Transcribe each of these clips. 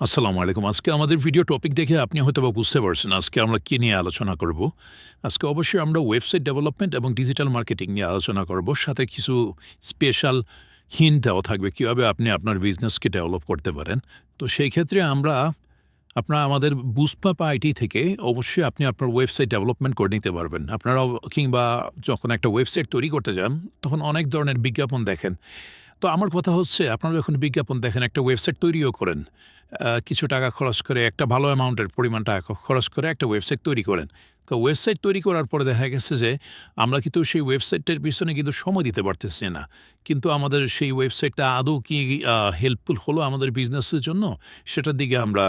আসসালামু আলাইকুম। আজকে আমাদের ভিডিও টপিক দেখে আপনি হয়তো বা বুঝতে পারছেন আজকে আমরা কী নিয়ে আলোচনা করব। আজকে অবশ্যই আমরা ওয়েবসাইট ডেভেলপমেন্ট এবং ডিজিটাল মার্কেটিং নিয়ে আলোচনা করব। সাথে কিছু স্পেশাল হিন্ট দেওয়া থাকবে কীভাবে আপনি আপনার বিজনেসকে ডেভেলপ করতে পারেন। তো সেই ক্ষেত্রে আমরা আপনার আমাদের বুসপাপ আইটি থেকে অবশ্যই আপনি আপনার ওয়েবসাইট ডেভেলপমেন্ট করে নিতে পারবেন। আপনারা কিংবা যখন একটা ওয়েবসাইট তৈরি করতে যান, তখন অনেক ধরনের বিজ্ঞাপন দেখেন। তো আমার কথা হচ্ছে আপনারা যখন বিজ্ঞাপন দেখেন, একটা ওয়েবসাইট তৈরিও করেন। কিছু টাকা খরচ করে একটা ভালো অ্যামাউন্টের পরিমাণ টাকা খরচ করে একটা ওয়েবসাইট তৈরি করেন। তো ওয়েবসাইট তৈরি করার পরে দেখা গেছে যে, আমরা কিন্তু সেই ওয়েবসাইটটার পিছনে কিন্তু সময় দিতে পারতেছি না। কিন্তু আমাদের সেই ওয়েবসাইটটা আদৌ কি হেল্পফুল হলো আমাদের বিজনেসের জন্য? সেটার দিকে আমরা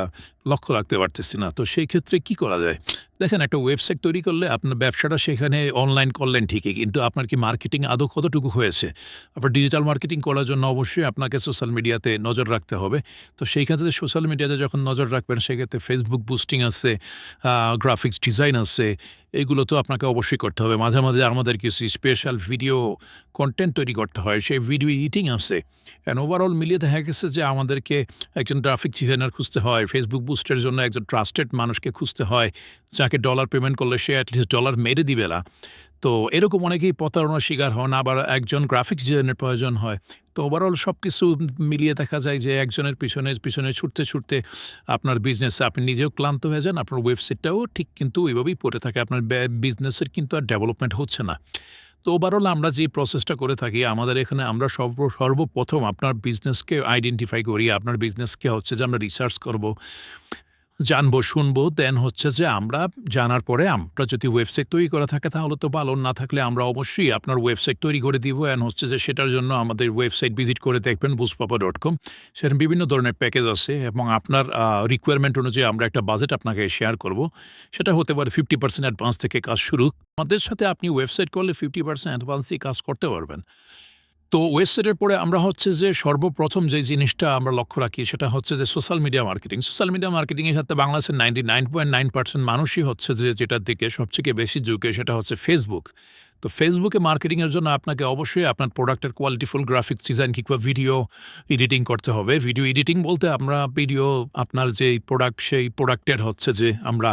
লক্ষ্য রাখতে পারতেছি না। তো সেই ক্ষেত্রে কি করা যায়? দেখেন, একটা ওয়েবসাইট তৈরি করলে আপনার ব্যবসাটা সেখানে অনলাইন করলেন ঠিকই, কিন্তু আপনার কি মার্কেটিং আদৌ কতটুকু হয়েছে? আপনার ডিজিটাল মার্কেটিং করার জন্য অবশ্যই আপনাকে সোশ্যাল মিডিয়াতে নজর রাখতে হবে। তো সেই ক্ষেত্রে সোশ্যাল মিডিয়াতে যখন নজর রাখবেন সেক্ষেত্রে ফেসবুক বুস্টিং আছে গ্রাফিক্স ডিজাইন আছে এগুলো তো আপনাকে অবশ্যই করতে হবে। মাঝে মাঝে আমাদের কিছু স্পেশাল ভিডিও কন্টেন্ট তৈরি করতে হয়। সেই ভিডিও এডিটিং আছে অ্যান্ড ওভারঅল মিলিয়ে দেখা গেছে যে আমাদেরকে একজন গ্রাফিক ডিজাইনার খুঁজতে হয়। ফেসবুক বুস্টের জন্য একজন ট্রাস্টেড মানুষকে খুঁজতে হয়। যাকে ডলার পেমেন্ট করলে সে অ্যাটলিস্ট ডলার মেরে দিবে না। তো এরকম অনেকেই প্রতারণার শিকার হন, আবার একজন গ্রাফিক ডিজাইনের প্রয়োজন হয়। তো ওভারঅল সব কিছু মিলিয়ে দেখা যায় যে একজনের পিছনে পিছনে ছুটতে ছুটতে আপনার বিজনেসে আপনি নিজেও ক্লান্ত হয়ে যান, আপনার ওয়েবসাইটটাও ঠিক কিন্তু ওইভাবেই পড়ে থাকে। আপনার বিজনেসের কিন্তু আর ডেভেলপমেন্ট হচ্ছে না। তো ওভারঅল আমরা যে প্রসেসটা করে থাকি, আমাদের এখানে আমরা সর্ব, সর্বপ্রথম আপনার বিজনেসকে আইডেন্টিফাই করি, আপনার বিজনেসকে হচ্ছে যে আমরা রিসার্চ করব। জানব, শুনব দেন হচ্ছে যে আমরা জানার পরে আমরা যদি ওয়েবসাইট তৈরি করা থাকে তাহলে তো ভালো, না থাকলে আমরা অবশ্যই আপনার ওয়েবসাইট তৈরি করে দিব অ্যান্ড হচ্ছে যে সেটার জন্য আমাদের ওয়েবসাইট ভিজিট করে দেখবেন বুসপাপা ডট কম সেখানে বিভিন্ন ধরনের প্যাকেজ আছে এবং আপনার রিকোয়ারমেন্ট অনুযায়ী আমরা একটা বাজেট আপনাকে শেয়ার করব। সেটা হতে পারে ফিফটি পার্সেন্ট অ্যাডভান্স থেকে কাজ শুরু। আমাদের সাথে আপনি ওয়েবসাইট করলে ফিফটি পার্সেন্ট অ্যাডভান্স দিয়ে কাজ করতে পারবেন। তো ওয়েবসাইটের পরে আমরা হচ্ছে যে সর্বপ্রথম যে জিনিসটা আমরা লক্ষ্য রাখি সেটা হচ্ছে যে social media marketing social media মার্কেটিংয়ের সাথে বাংলাদেশের ninety nine point nine percent মানুষই হচ্ছে যে যেটার দিকে সবথেকে বেশি ঝুঁকে সেটা হচ্ছে ফেসবুক তো ফেসবুকে মার্কেটিংয়ের জন্য আপনাকে অবশ্যই আপনার প্রোডাক্টের কোয়ালিটিফুল গ্রাফিক্স ডিজাইন কিংবা ভিডিও এডিটিং করতে হবে। ভিডিও এডিটিং বলতে আমরা ভিডিও আপনার যেই প্রোডাক্ট সেই প্রোডাক্টের হচ্ছে যে আমরা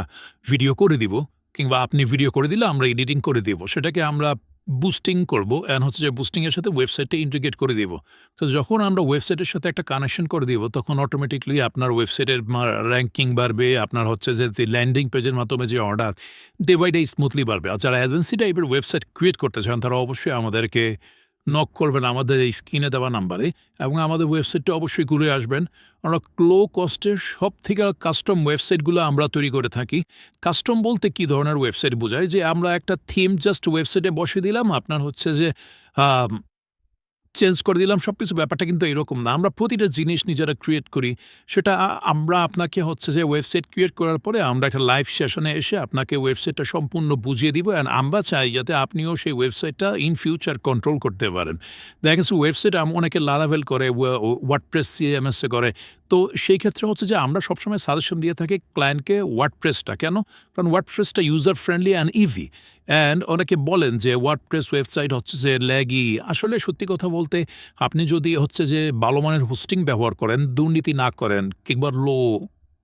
ভিডিও করে দিব কিংবা আপনি ভিডিও করে দিলে আমরা এডিটিং করে দিব। সেটাকে আমরা বুস্টিং করব অ্যান্ড হচ্ছে যে বুস্টিংয়ের সাথে ওয়েবসাইটটা ইন্টিগ্রেট করে দিব। তো যখন আমরা ওয়েবসাইটের সাথে একটা কানেকশন করে দিব, তখন অটোমেটিকলি আপনার ওয়েবসাইটের র্যাঙ্কিং বাড়বে, আপনার হচ্ছে যে ল্যান্ডিং পেজের মাধ্যমে যে order day by day smoothly বাড়বে। আর যারা এজেন্সি টাইপের ওয়েবসাইট ক্রিয়েট করতে চান, তারা অবশ্যই আমাদেরকে নক করবেন আমাদের এই স্ক্রিনে দেওয়া নাম্বারে এবং আমাদের ওয়েবসাইটটা অবশ্যই ঘুরে আসবেন। আমরা লো কস্টের সব থেকে কাস্টম ওয়েবসাইটগুলো আমরা তৈরি করে থাকি। কাস্টম বলতে কি ধরনের ওয়েবসাইট বোঝায়? যে আমরা একটা থিম জাস্ট ওয়েবসাইটে বসে দিলাম, আপনার হচ্ছে যে চেঞ্জ করে দিলাম সব কিছু ব্যাপারটা কিন্তু এরকম না। আমরা প্রতিটা জিনিস নিজেরা ক্রিয়েট করি। সেটা আমরা আপনাকে হচ্ছে যে ওয়েবসাইট ক্রিয়েট করার পরে আমরা একটা লাইভ সেশনে এসে আপনাকে ওয়েবসাইটটা সম্পূর্ণ বুঝিয়ে দিব অ্যান্ড আমরা চাই যাতে আপনিও সেই ওয়েবসাইটটা ইন ফিউচার কন্ট্রোল করতে পারেন। দেখা গেছে ওয়েবসাইট অনেকে লালাভেল করে ওয়ার্ডপ্রেস সিএমএসে করে। তো সেই ক্ষেত্রে হচ্ছে যে আমরা সবসময় সাজেশন দিয়ে থাকি ক্লায়েন্টকে ওয়ার্ডপ্রেসটা কেন? কারণ ওয়ার্ডপ্রেসটা user friendly and easy and অনেকে বলেন যে ওয়ার্ডপ্রেস ওয়েবসাইট হচ্ছে যে ল্যাগি আসলে সত্যি কথা বলতে আপনি যদি হচ্ছে যে ভালো মানের হোস্টিং ব্যবহার করেন, দুর্নীতি না করেন, কিংবা লো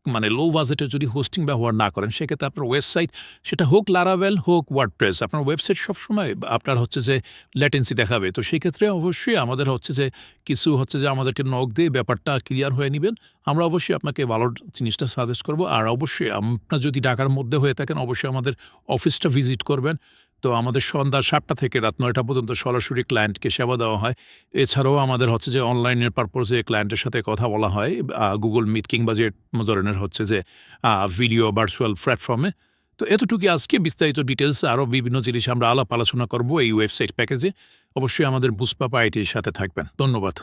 মানে লো বাজেটের যদি হোস্টিং ব্যবহার না করেন, সেক্ষেত্রে আপনার ওয়েবসাইট সেটা হোক লারাভেল হোক ওয়ার্ডপ্রেস আপনার ওয়েবসাইট সবসময় আপনার হচ্ছে যে ল্যাটেন্সি দেখাবে। তো সেই ক্ষেত্রে অবশ্যই আমাদের হচ্ছে যে কিছু হচ্ছে যে আমাদেরকে নক দিয়ে ব্যাপারটা ক্লিয়ার হয়ে নেবেন। আমরা অবশ্যই আপনাকে ভালো জিনিসটা সাজেস্ট করব। আর অবশ্যই আপনার যদি ঢাকার মধ্যে হয়ে থাকেন, অবশ্যই আমাদের অফিসটা ভিজিট করবেন। তো আমাদের সন্ধ্যা সাতটা থেকে রাত নয়টা পর্যন্ত সরাসরি ক্লায়েন্টকে সেবা দেওয়া হয়। এছাড়াও আমাদের হচ্ছে যে অনলাইনের পারপোজে ক্লায়েন্টের সাথে কথা বলা হয় গুগল মিট কিংবা যে ধরনের হচ্ছে যে ভিডিও ভার্চুয়াল প্ল্যাটফর্মে তো এতটুকু আজকে, বিস্তারিত ডিটেলস আরও বিভিন্ন জিনিস আমরা আলাপ আলোচনা করব এই ওয়েবসাইট প্যাকেজে অবশ্যই আমাদের বুসপাপা আইটির সাথে থাকবেন। ধন্যবাদ।